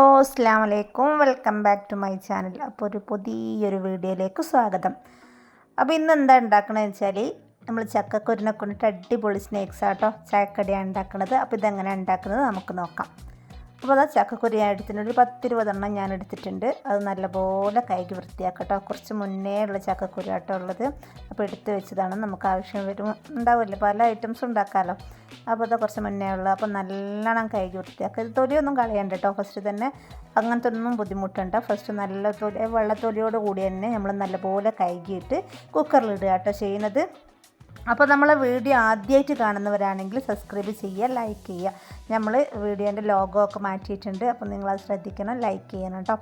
ഓ അസ്സാം വലൈക്കും welcome back to my channel. അപ്പോൾ ഒരു പുതിയൊരു വീഡിയോയിലേക്ക് സ്വാഗതം. അപ്പോൾ ഇന്ന് എന്താ ഉണ്ടാക്കണമെന്ന് വെച്ചാൽ നമ്മൾ ചക്കക്കുരിനെ കൊണ്ടിട്ട് അടിപൊളി സ്നാക്സ് ആട്ടോ ചായക്കടിയാണ് ഉണ്ടാക്കുന്നത് അപ്പോൾ ഇതെങ്ങനെ ഉണ്ടാക്കുന്നത് നമുക്ക് നോക്കാം. അപ്പോൾ അതാ ചക്കക്കുരി ഞാൻ എടുത്തിട്ടുണ്ട്. ഒരു പത്തിരുപതെണ്ണം ഞാൻ എടുത്തിട്ടുണ്ട്. അത് നല്ലപോലെ കൈകി വൃത്തിയാക്കട്ടോ. കുറച്ച് മുന്നേ ഉള്ള ചക്കക്കുരി ആട്ടോ ഉള്ളത്. അപ്പോൾ എടുത്ത് വെച്ചതാണ്. നമുക്ക് ആവശ്യം വരും. ഉണ്ടാവില്ല. പല ഐറ്റംസ് ഉണ്ടാക്കാമല്ലോ അപ്പോൾ അത് കുറച്ച് മുന്നേ ഉള്ളത് അപ്പോൾ നല്ലോണം കൈകി വൃത്തിയാക്കുക. ഇത് തൊലിയൊന്നും കളയണ്ട കേട്ടോ. ഫസ്റ്റ് തന്നെ അങ്ങനത്തെ ഒന്നും ബുദ്ധിമുട്ടുണ്ട്. ഫസ്റ്റ് നല്ല തൊലി വെള്ളത്തൊലിയോട് കൂടി തന്നെ നമ്മൾ നല്ലപോലെ കൈകിയിട്ട് കുക്കറിലിടുക കേട്ടോ ചെയ്യുന്നത്. അപ്പോൾ നമ്മളെ വീഡിയോ ആദ്യമായിട്ട് കാണുന്നവരാണെങ്കിൽ സബ്സ്ക്രൈബ് ചെയ്യുക ലൈക്ക് ചെയ്യുക. നമ്മൾ വീഡിയോന്റെ ലോഗോ ഒക്കെ മാറ്റിയിട്ടുണ്ട്. അപ്പോൾ നിങ്ങളത് ശ്രദ്ധിക്കണം ലൈക്ക് ചെയ്യണം കേട്ടോ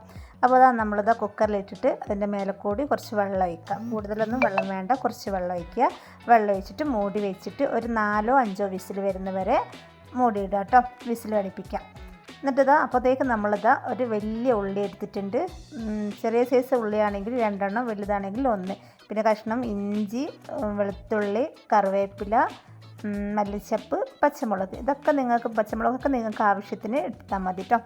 അപ്പോൾ അതാ നമ്മളിതാ കുക്കറിലിട്ടിട്ട് അതിന്റെ മേലെ കൂടി കുറച്ച് വെള്ളം ഒഴിക്കുക. കൂടുതലൊന്നും വെള്ളം വേണ്ട കുറച്ച് വെള്ളം ഒഴിക്കുക. വെള്ളം ഒഴിച്ചിട്ട് മൂടി വെച്ചിട്ട് ഒരു നാലോ അഞ്ചോ വിസിൽ വരുന്നവരെ മൂടിയിടുക കേട്ടോ വിസിൽ അടുപ്പിക്കാം എന്നിട്ടിതാ അപ്പോഴത്തേക്ക് നമ്മളിത് ഒരു വലിയ ഉള്ളി എടുത്തിട്ടുണ്ട്. ചെറിയ സൈസ് ഉള്ളിയാണെങ്കിൽ രണ്ടെണ്ണം വലുതാണെങ്കിൽ ഒന്ന്. പിന്നെ കഷ്ണം ഇഞ്ചി വെളുത്തുള്ളി കറിവേപ്പില മല്ലിച്ചപ്പ് പച്ചമുളക്. ഇതൊക്കെ നിങ്ങൾക്ക് പച്ചമുളകൊക്കെ നിങ്ങൾക്ക് ആവശ്യത്തിന് എടുത്താൽ മതി കേട്ടോ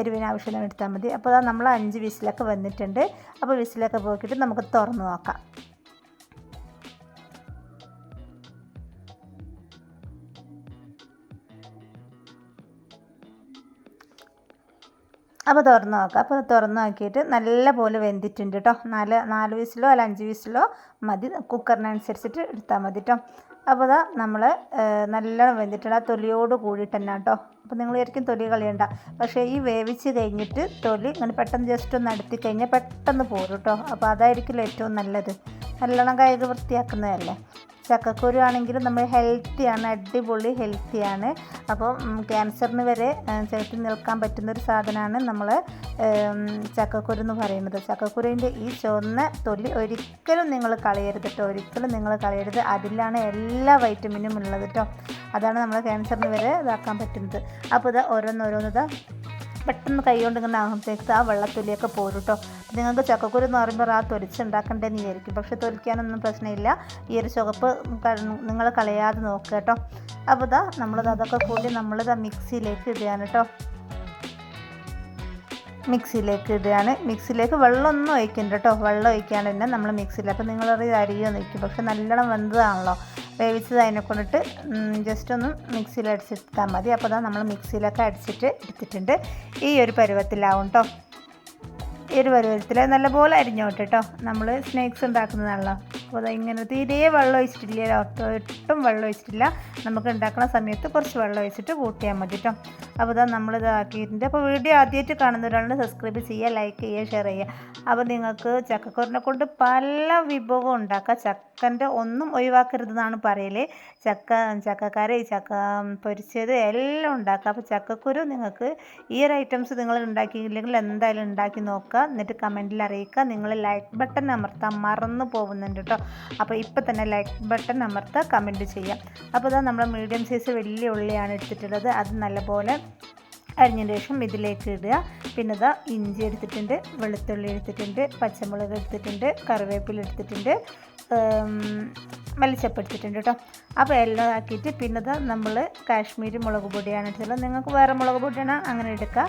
എരിവിന് ആവശ്യത്തിന് എടുത്താൽ മതി. അപ്പോൾ നമ്മൾ അഞ്ച് വിസിലൊക്കെ വന്നിട്ടുണ്ട്. അപ്പോൾ വിസിലൊക്കെ പോക്കിയിട്ട് നമുക്ക് തുറന്ന് നോക്കാം. അപ്പോൾ തുറന്ന് നോക്കാം. അപ്പോൾ തുറന്ന് നോക്കിയിട്ട് നല്ല പോലെ വെന്തിട്ടുണ്ട് കേട്ടോ നാല് നാല് വീസിലോ അല്ല അഞ്ച് വീസിലോ മതി. കുക്കറിനനുസരിച്ചിട്ട് എടുത്താൽ മതി കേട്ടോ അപ്പോൾ അതാ നമ്മൾ നല്ലോണം വെന്തിട്ടുണ്ട്. ആ തൊലിയോട് കൂടിയിട്ട് തന്നെ കേട്ടോ അപ്പോൾ നിങ്ങൾ ശരിക്കും തൊലി കളയണ്ട. പക്ഷേ ഈ വേവിച്ച് കഴിഞ്ഞിട്ട് തൊലി ഇങ്ങനെ പെട്ടെന്ന് ജസ്റ്റ് ഒന്ന് അടുത്തി കഴിഞ്ഞാൽ പെട്ടെന്ന് പോരും കേട്ടോ അപ്പോൾ അതായിരിക്കില്ല ഏറ്റവും നല്ലത്. നല്ലോണം കൈക് വൃത്തിയാക്കുന്നതല്ലേ? ചക്കക്കുരു ആണെങ്കിലും നമ്മൾ ഹെൽത്തിയാണ് അടിപൊളി ഹെൽത്തിയാണ്. അപ്പോൾ ക്യാൻസറിന് വരെ ചേർത്ത് നിൽക്കാൻ പറ്റുന്ന ഒരു സാധനമാണ് നമ്മൾ ചക്കക്കുരു എന്ന് പറയുന്നത്. ചക്കക്കുരുവിന്റെ ഈ ചുവന്ന തൊലി ഒരിക്കലും നിങ്ങൾ കളയരുത് കേട്ടോ. ഒരിക്കലും നിങ്ങൾ കളയരുത്. അതിലാണ് എല്ലാ വൈറ്റമിനും ഉള്ളത് കേട്ടോ. അതാണ് നമ്മൾ ക്യാൻസറിന് വരെ ഇതാക്കാൻ പറ്റുന്നത്. അപ്പോൾ ഇത് ഓരോന്നോരോന്നത് പെട്ടെന്ന് കൈ കൊണ്ട് ഇങ്ങനെ ആകുമ്പോഴത്തേക്ക് ആ വെള്ളത്തൊലിയൊക്കെ പോരും കേട്ടോ നിങ്ങൾക്ക് ചക്കക്കുരു എന്ന് പറയുമ്പോൾ ആ തൊലിച്ചുണ്ടാക്കണ്ടേന്ന് വിചാരിക്കും. പക്ഷെ തൊലിക്കാനൊന്നും പ്രശ്നമില്ല. ഈ ഒരു ചുവപ്പ് നിങ്ങൾ കളയാതെ നോക്കുക കേട്ടോ. അപ്പോൾ ഇതാ നമ്മളത് അതൊക്കെ കൂടി നമ്മളിത് മിക്സിയിലേക്ക് ഇടുകയാണ് കേട്ടോ മിക്സിയിലേക്ക് ഇടുകയാണ്. മിക്സിയിലേക്ക് വെള്ളമൊന്നും ഒഴിക്കണ്ട കേട്ടോ വെള്ളം ഒഴിക്കാണ്ട് തന്നെ നമ്മൾ മിക്സിയിൽ അപ്പോൾ നിങ്ങളറിയ അരിയോ നിൽക്കും പക്ഷെ നല്ലോണം വെന്തതാണല്ലോ. വേവിച്ചത് കൊണ്ടിട്ട് ജസ്റ്റ് ഒന്ന് മിക്സിയിൽ അടിച്ചിട്ടാൽ മതി. അപ്പോൾ നമ്മൾ മിക്സിയിലൊക്കെ അടിച്ചിട്ട് എടുത്തിട്ടുണ്ട്. ഈ ഒരു പരുവത്തിലാവും കേട്ടോ ഈ ഒരു പരുവത്തിൽ നല്ലപോലെ അരിഞ്ഞോട്ടെ കേട്ടോ നമ്മൾ സ്നാക്സ് ഉണ്ടാക്കുന്നതാണല്ലോ. അപ്പോൾ ഇങ്ങനെ തീരെ വെള്ളം ഒഴിച്ചിട്ടില്ല. ഒട്ടും വെള്ളം ഒഴിച്ചിട്ടില്ല. നമുക്ക് ഉണ്ടാക്കുന്ന സമയത്ത് കുറച്ച് വെള്ളം ഒഴിച്ചിട്ട് കൂട്ടിയാൽ മതി കേട്ടോ. അപ്പോൾ ഇതാ നമ്മളിത് ആക്കിയിട്ടുണ്ട് അപ്പോൾ വീഡിയോ ആദ്യമായിട്ട് കാണുന്നവരാണ് സബ്സ്ക്രൈബ് ചെയ്യുക ലൈക്ക് ചെയ്യുക ഷെയർ ചെയ്യുക. അപ്പോൾ നിങ്ങൾക്ക് ചക്കക്കുറിനെ കൊണ്ട് പല വിഭവവും ഉണ്ടാക്കുക ചക്കന്റെ ഒന്നും ഒഴിവാക്കരുതെന്നാണ് പറയൽ. ചക്ക ചക്കക്കാരെ ചക്ക പൊരിച്ചത് എല്ലാം ഉണ്ടാക്കുക അപ്പോൾ ചക്കക്കുരു നിങ്ങൾക്ക് ഈ ഒരു ഐറ്റംസ് നിങ്ങൾ ഉണ്ടാക്കിയില്ലെങ്കിൽ എന്തായാലും ഉണ്ടാക്കി നോക്കുക. എന്നിട്ട് കമന്റിൽ അറിയിക്കുക. നിങ്ങൾ ലൈക്ക് ബട്ടൺ അമർത്താൻ മറന്നു പോകുന്നുണ്ട് കേട്ടോ. അപ്പോൾ ഇപ്പോൾ തന്നെ ലൈക്ക് ബട്ടൺ അമർത്തുക കമന്റ് ചെയ്യാം. അപ്പോൾ ഇതാ നമ്മൾ മീഡിയം സൈസ് വലിയ ഉള്ളിയാണ് എടുത്തിട്ടുള്ളത്. അത് നല്ലപോലെ അരിഞ്ഞതിന് ശേഷം ഇതിലേക്ക് ഇടുക. പിന്നെ ഇതാ ഇഞ്ചി എടുത്തിട്ടുണ്ട് വെളുത്തുള്ളി എടുത്തിട്ടുണ്ട് പച്ചമുളക് എടുത്തിട്ടുണ്ട് കറിവേപ്പില എടുത്തിട്ടുണ്ട് മലിച്ചപ്പെടുത്തിട്ടുണ്ട് കേട്ടോ അപ്പോൾ എല്ലാം ആക്കിയിട്ട് പിന്നെ ഇതാ നമ്മൾ കാശ്മീരി മുളക് പൊടിയാണ് എടുത്തുള്ളത് നിങ്ങൾക്ക് വേറെ മുളക് പൊടിയാണ് അങ്ങനെ എടുക്കുക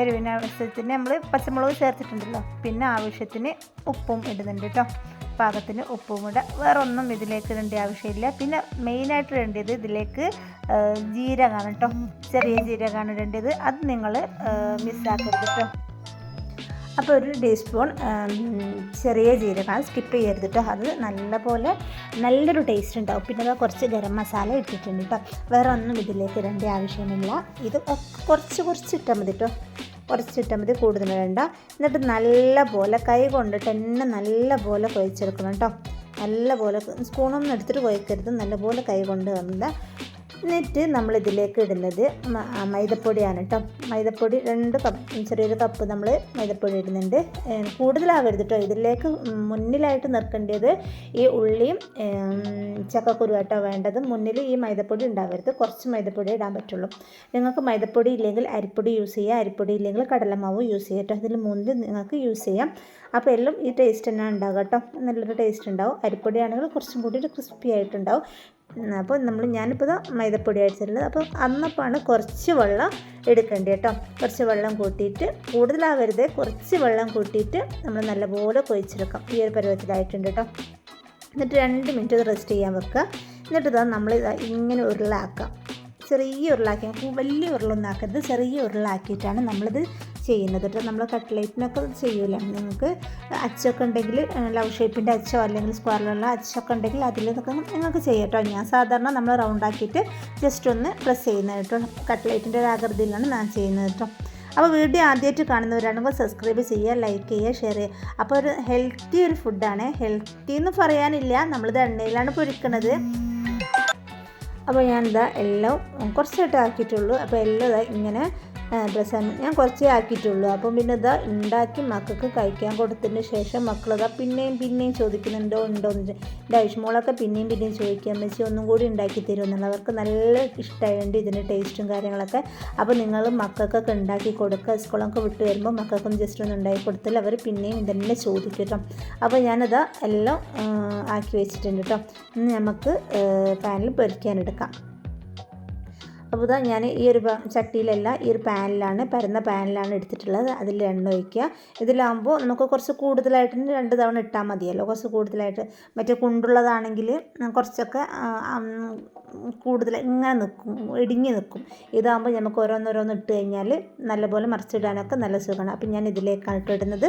എരിവിന് ആവശ്യത്തിന് നമ്മൾ പച്ചമുളക് ചേർത്തിട്ടുണ്ടല്ലോ. പിന്നെ ആവശ്യത്തിന് ഉപ്പും ഇടുന്നുണ്ട് കേട്ടോ പാകത്തിന് ഉപ്പും ഇടുക വേറെ ഒന്നും ഇതിലേക്ക് ഇടേണ്ട ആവശ്യമില്ല. പിന്നെ മെയിനായിട്ട് ഇടേണ്ടത് ഇതിലേക്ക് ജീരകമാണ് കേട്ടോ ചെറിയ ജീരകമാണ് ഇടേണ്ടത്. അത് നിങ്ങൾ മിസ്സാക്കരുത് കേട്ടോ അപ്പോൾ ഒരു ടീസ്പൂൺ ചെറിയ ജീരകം സ്കിപ്പ് ചെയ്യരുത് കേട്ടോ അത് നല്ലപോലെ നല്ലൊരു ടേസ്റ്റ് ഉണ്ടാവും. പിന്നെ അത് കുറച്ച് ഗരം മസാല ഇട്ടിട്ടുണ്ട് കേട്ടോ വേറെ ഒന്നും ഇതിലേക്ക് ഇടേണ്ട ആവശ്യമില്ല. ഇത് കുറച്ച് കുറച്ച് ഇട്ടാൽ മതി കേട്ടോ കുറച്ചിട്ടാൽ മതി കൂടുതൽ വേണ്ട. എന്നിട്ട് നല്ല പോലെ കൈ കൊണ്ടിട്ട് തന്നെ നല്ല പോലെ കുഴച്ചെടുക്കണം കേട്ടോ. നല്ല പോലെ സ്പൂണൊന്നും എടുത്തിട്ട് കുഴക്കരുത്. നല്ല പോലെ കൈ കൊണ്ട് വന്നില്ല എന്നിട്ട് നമ്മൾ ഇതിലേക്ക് ഇടുന്നത് മൈദപ്പൊടിയാണ് കേട്ടോ മൈദപ്പൊടി രണ്ട് കപ്പ് ചെറിയൊരു കപ്പ് നമ്മൾ മൈദപ്പൊടി ഇടുന്നുണ്ട്. കൂടുതലാവരുത് കേട്ടോ ഇതിലേക്ക് മുന്നിലായിട്ട് നിൽക്കേണ്ടത് ഈ ഉള്ളിയും ചക്കക്കുരുവായിട്ടോ വേണ്ടത്. മുന്നിൽ ഈ മൈദപ്പൊടി ഉണ്ടാവരുത്. കുറച്ച് മൈദപ്പൊടി ഇടാൻ പറ്റുള്ളൂ. നിങ്ങൾക്ക് മൈദപ്പൊടി ഇല്ലെങ്കിൽ അരിപ്പൊടി യൂസ് ചെയ്യുക അരിപ്പൊടി ഇല്ലെങ്കിൽ കടലമാവ് യൂസ് ചെയ്യുക കേട്ടോ ഇതിൽ മൂന്നിൽ നിങ്ങൾക്ക് യൂസ് ചെയ്യാം. അപ്പോൾ എല്ലാം ഈ ടേസ്റ്റ് തന്നെ ഉണ്ടാകും കേട്ടോ നല്ലൊരു ടേസ്റ്റ് ഉണ്ടാവും. അരിപ്പൊടിയാണെങ്കിൽ കുറച്ചും കൂടി ഒരു ക്രിസ്പി ആയിട്ടുണ്ടാവും. അപ്പോൾ നമ്മൾ ഞാനിപ്പോൾ ഇതാ മൈദപ്പൊടി അടിച്ചിട്ടുള്ളത് അപ്പോൾ അന്നപ്പാണ് കുറച്ച് വെള്ളം എടുക്കേണ്ടത് കേട്ടോ. കുറച്ച് വെള്ളം കൂട്ടിയിട്ട് കൂടുതലാവരുത്. കുറച്ച് വെള്ളം കൂട്ടിയിട്ട് നമ്മൾ നല്ലപോലെ കൊഴിച്ചെടുക്കാം ഈ ഒരു പരുവത്തിലായിട്ടുണ്ട് കേട്ടോ. എന്നിട്ട് രണ്ട് മിനിറ്റ് ഇത് റെസ്റ്റ് ചെയ്യാൻ വെക്കുക. എന്നിട്ട് ഇതാ നമ്മൾ ഇങ്ങനെ ഉരുളാക്കാം ചെറിയ ഉരുളാക്കി വലിയ ഉരുളൊന്നും ആക്കരുത്. ചെറിയ ഉരുളാക്കിയിട്ടാണ് നമ്മളിത് ചെയ്യുന്നത്. കേട്ടോ നമ്മൾ കട്ട്ലേറ്റിനൊക്കെ ചെയ്യൂല. നിങ്ങൾക്ക് അച്ചൊക്കെ ഉണ്ടെങ്കിൽ ലവ് ഷേപ്പിന്റെ അച്ചോ അല്ലെങ്കിൽ സ്ക്വയറിലുള്ള അച്ചൊക്കെ ഉണ്ടെങ്കിൽ അതിൽ നിങ്ങൾക്ക് ചെയ്യാം കേട്ടോ ഞാൻ സാധാരണ നമ്മൾ റൗണ്ട് ആക്കിയിട്ട് ജസ്റ്റ് ഒന്ന് പ്രസ് ചെയ്യുന്നത് കേട്ടോ കട്ട്ലേറ്റിന്റെ ഒരു ആകൃതിയിലാണ് ഞാൻ ചെയ്യുന്നത് കേട്ടോ അപ്പോൾ വീഡിയോ ആദ്യമായിട്ട് കാണുന്നവരാണെങ്കിൽ സബ്സ്ക്രൈബ് ചെയ്യുക ലൈക്ക് ചെയ്യുക ഷെയർ ചെയ്യുക. അപ്പോൾ ഒരു ഹെൽത്തി ഒരു ഫുഡാണ് ഹെൽത്തി എന്ന് പറയാനില്ല. നമ്മളിത് എണ്ണയിലാണ് പൊരിക്കണത്. അപ്പോൾ ഞാനിതാ എല്ലാം കുറച്ചായിട്ട് ആക്കിയിട്ടുള്ളൂ. അപ്പോൾ എല്ലാം ഇങ്ങനെ പ്രസന്റ് ഞാൻ കുറച്ചേ ആക്കിയിട്ടുള്ളൂ. അപ്പം പിന്നെ ഇതാ ഉണ്ടാക്കി മക്കൾക്ക് കഴിക്കാൻ കൊടുത്തതിന് ശേഷം മക്കളത് പിന്നെയും പിന്നെയും ചോദിക്കുന്നുണ്ടോ ഉണ്ടോ എന്ന് എന്റെ ഐഷ്മോളൊക്കെ പിന്നെയും പിന്നെയും ചോദിക്കാൻ വെച്ച് ഒന്നും കൂടി ഉണ്ടാക്കി തരുമെന്നുള്ള അവർക്ക് നല്ല ഇഷ്ടമായതുകൊണ്ട് ഇതിന്റെ ടേസ്റ്റും കാര്യങ്ങളൊക്കെ. അപ്പോൾ നിങ്ങൾ മക്കൾക്കൊക്കെ ഉണ്ടാക്കി കൊടുക്കുക. സ്കൂളൊക്കെ വിട്ട് വരുമ്പോൾ മക്കൾക്കൊന്ന് ജസ്റ്റ് ഒന്ന് ഉണ്ടാക്കി കൊടുത്താൽ അവർ പിന്നെയും ഇതന്നെ ചോദിക്കും കേട്ടോ അപ്പോൾ ഞാനത് എല്ലാം ആക്കി വെച്ചിട്ടുണ്ട് കേട്ടോ നമുക്ക് പാനിൽ പൊരിക്കാനെടുക്കാം. അപ്പോൾ ഇതാ ഞാൻ ഈ ഒരു ചട്ടിയിലല്ല ഈ ഒരു പാനിലാണ് പരന്ന പാനിലാണ് എടുത്തിട്ടുള്ളത്. അതിൽ എണ്ണ ഒഴിക്കുക. ഇതിലാകുമ്പോൾ നമുക്ക് കുറച്ച് കൂടുതലായിട്ട് രണ്ട് തവണ ഇട്ടാൽ മതിയല്ലോ. കുറച്ച് കൂടുതലായിട്ട് മറ്റേ കുണ്ടുള്ളതാണെങ്കിൽ കുറച്ചൊക്കെ കൂടുതൽ ഇങ്ങനെ നിൽക്കും ഇടിഞ്ഞ് നിൽക്കും ഇതാകുമ്പോൾ നമുക്ക് ഓരോന്നോരോന്ന് ഇട്ട് കഴിഞ്ഞാൽ നല്ലപോലെ മറിച്ചിടാനൊക്കെ നല്ല സുഖമാണ്. അപ്പം ഞാൻ ഇതിലേക്കാണ് ഇട്ടിടുന്നത്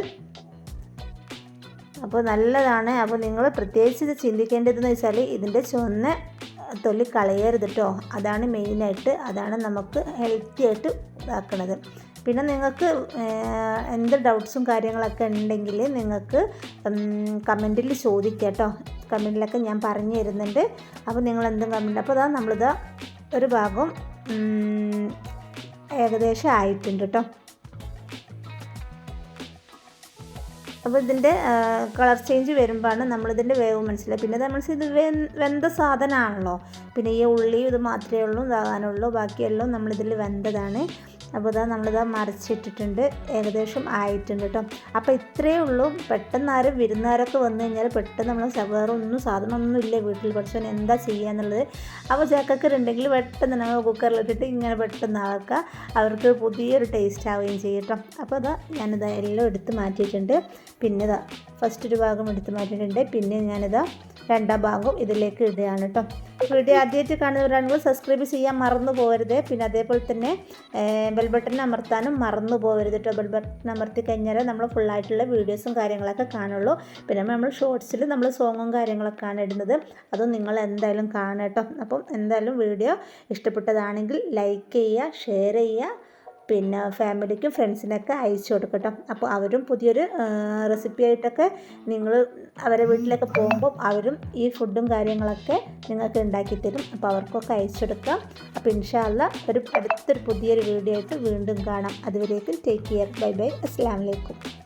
അപ്പോൾ നല്ലതാണ്. അപ്പോൾ നിങ്ങൾ പ്രത്യേകിച്ച് ഇത് ചിന്തിക്കേണ്ടതെന്ന് വെച്ചാൽ ഇതിന്റെ ചുവന്ന തൊലി കളയരുത് കേട്ടോ അതാണ് മെയിനായിട്ട് അതാണ് നമുക്ക് ഹെൽത്തി ആയിട്ട് ഇതാക്കണത്. പിന്നെ നിങ്ങൾക്ക് എന്ത് ഡൗട്ട്സും കാര്യങ്ങളൊക്കെ ഉണ്ടെങ്കിൽ നിങ്ങൾക്ക് കമന്റിൽ ചോദിക്കാം കേട്ടോ കമന്റിലൊക്കെ ഞാൻ പറഞ്ഞു തരുന്നുണ്ട്. അപ്പോൾ നിങ്ങൾ എന്തും കമന്റ് അപ്പോൾ അതാ നമ്മളിതാ ഒരു ഭാഗം ഏകദേശം ആയിട്ടുണ്ട് കേട്ടോ അപ്പോൾ ഇതിന്റെ കളർ ചേഞ്ച് വരുമ്പോഴാണ് നമ്മളിതിന്റെ വേവ് മനസ്സിലായി പിന്നെ നമ്മൾ ഇത് വെന്ത സാധനമാണല്ലോ പിന്നെ ഈ ഉള്ളി ഇത് മാത്രമേ ഉള്ളൂ ഇതാകാനുള്ളൂ ബാക്കിയെല്ലാം നമ്മളിതിൽ വെന്തതാണ്. അപ്പോൾ ഇതാ നമ്മളിതാ മറിച്ചിട്ടിട്ടുണ്ട്. ഏകദേശം ആയിട്ടുണ്ട് കേട്ടോ. അപ്പോൾ ഇത്രയേ ഉള്ളൂ. പെട്ടെന്ന് ആരും വിരുന്നുകാരൊക്കെ വന്നു കഴിഞ്ഞാൽ പെട്ടെന്ന് നമ്മൾ വേറെ ഒന്നും സാധനമൊന്നും ഇല്ല വീട്ടിൽ. പക്ഷേ എന്താ ചെയ്യുക എന്നുള്ളത്. അപ്പോൾ ചക്കക്കറുണ്ടെങ്കിൽ പെട്ടെന്ന് നമ്മൾ കുക്കറിലിട്ടിട്ട് ഇങ്ങനെ പെട്ടെന്ന് ആക്കുക. അവർക്ക് പുതിയൊരു ടേസ്റ്റ് ആവുകയും ചെയ്യും കേട്ടോ. അപ്പോൾ അതാ ഞാനിതാ എല്ലാം എടുത്ത് മാറ്റിയിട്ടുണ്ട്. പിന്നെ ഇതാ ഫസ്റ്റ് ഒരു ഭാഗം എടുത്ത് മാറ്റിയിട്ടുണ്ട്. പിന്നെ ഞാനിതാ രണ്ടാം ഭാഗവും ഇതിലേക്ക് ഇടുകയാണ് കേട്ടോ. വീഡിയോ ആദ്യമായിട്ട് കാണുന്നവരാണെങ്കിൽ സബ്സ്ക്രൈബ് ചെയ്യാൻ മറന്നു പോകരുത് പിന്നെ അതേപോലെ തന്നെ ബെൽ ബട്ടൺ അമർത്താനും മറന്നു പോകരുത് കേട്ടോ ബെൽ ബട്ടൺ അമർത്തി കഴിഞ്ഞാൽ നമ്മൾ ഫുള്ളായിട്ടുള്ള വീഡിയോസും കാര്യങ്ങളൊക്കെ കാണുള്ളൂ. പിന്നെ നമ്മൾ ഷോർട്സിൽ നമ്മൾ സോങ്ങും കാര്യങ്ങളൊക്കെയാണ് ഇടുന്നത്. അതും നിങ്ങൾ എന്തായാലും കാണാം കേട്ടോ അപ്പം എന്തായാലും വീഡിയോ ഇഷ്ടപ്പെട്ടതാണെങ്കിൽ ലൈക്ക് ചെയ്യുക ഷെയർ ചെയ്യുക. പിന്നെ ഫാമിലിക്കും ഫ്രണ്ട്സിനൊക്കെ അയച്ചു കൊടുക്കട്ടോ. അപ്പോൾ അവരും പുതിയൊരു റെസിപ്പി ആയിട്ടൊക്കെ നിങ്ങൾ അവരെ വീട്ടിലൊക്കെ പോകുമ്പോൾ അവരും ഈ ഫുഡും കാര്യങ്ങളൊക്കെ നിങ്ങൾക്ക് ഉണ്ടാക്കി തരും. അപ്പോൾ അവർക്കൊക്കെ അയച്ചു കൊടുക്കാം. അപ്പോൾ ഇൻഷാല്ല ഒരു അടുത്തൊരു പുതിയൊരു വീഡിയോ ആയിട്ട് വീണ്ടും കാണാം. അതുവരേക്കും ടേക്ക് കെയർ ബൈ ബൈ. അസ്സാം വലൈക്കും